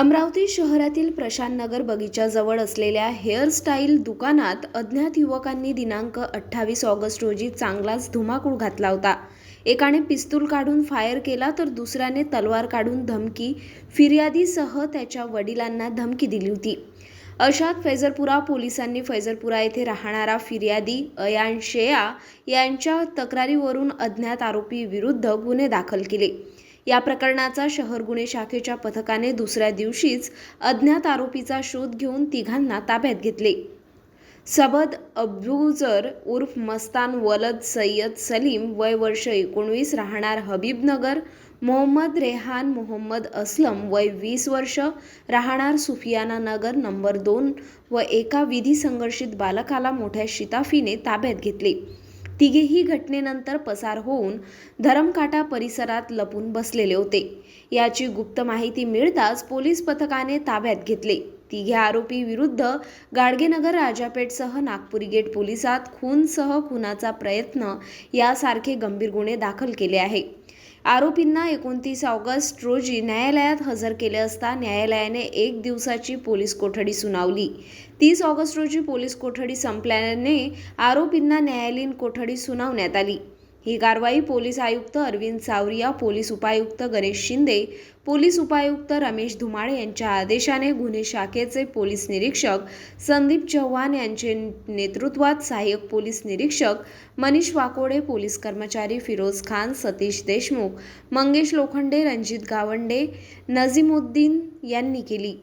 अमरावती शहरातील प्रशांत नगर बगीच्याजवळ असलेल्या हेअरस्टाईल दुकानात अज्ञात युवकांनी दिनांक अठ्ठावीस ऑगस्ट रोजी चांगलाच धुमाकूळ घातला होता. एकाने पिस्तूल काढून फायर केला तर दुसऱ्याने तलवार काढून धमकी फिर्यादीसह त्याच्या वडिलांना धमकी दिली होती. अशात फैजरपुरा पोलिसांनी फैजरपुरा येथे राहणारा फिर्यादी अयान शेया यांच्या तक्रारीवरून अज्ञात आरोपी विरुद्ध गुन्हे दाखल केले. या प्रकरणाचा शहर गुन्हे शाखेच्या पथकाने दुसऱ्या दिवशीच अज्ञात आरोपीचा शोध घेऊन तिघांना ताब्यात घेतले. सबद अब्युजर उर्फ मस्तान वलद सय्यद सलीम वय वर्ष एकोणवीस राहणार हबीबनगर मोहम्मद रेहान मोहम्मद असलम वय वीस वर्ष राहणार सुफियाना नगर नंबर दोन व एका विधी संघर्षित बालकाला मोठ्या शिताफीने ताब्यात घेतले. तिघेही घटनेनंतर पसार होऊन धरमकाटा परिसरात लपून बसलेले होते. याची गुप्त माहिती मिळताच पोलीस पथकाने ताब्यात घेतले. तिघे आरोपी विरुद्ध गाडगेनगर राजापेठसह नागपुरी गेट पोलिसात खूनसह खुनाचा प्रयत्न यासारखे गंभीर गुन्हे दाखल केले आहे. आरोपींना एकोणतीस ऑगस्ट रोजी न्यायालयात हजर केले असता न्यायालयाने एक दिवसाची पोलीस कोठडी सुनावली. तीस ऑगस्ट रोजी पोलीस कोठडी संपल्याने आरोपींना न्यायालयीन कोठडी सुनावण्यात आली. ही कारवाई पोलीस आयुक्त अरविंद सावरिया पोलीस उपायुक्त गणेश शिंदे पोलीस उपायुक्त रमेश धुमाळे यांच्या आदेशाने गुन्हे शाखेचे पोलीस निरीक्षक संदीप चव्हाण यांचे नेतृत्वात सहाय्यक पोलीस निरीक्षक मनीष वाकोडे पोलीस कर्मचारी फिरोज खान सतीश देशमुख मंगेश लोखंडे रणजित गावंडे नझीमुद्दीन यांनी केली.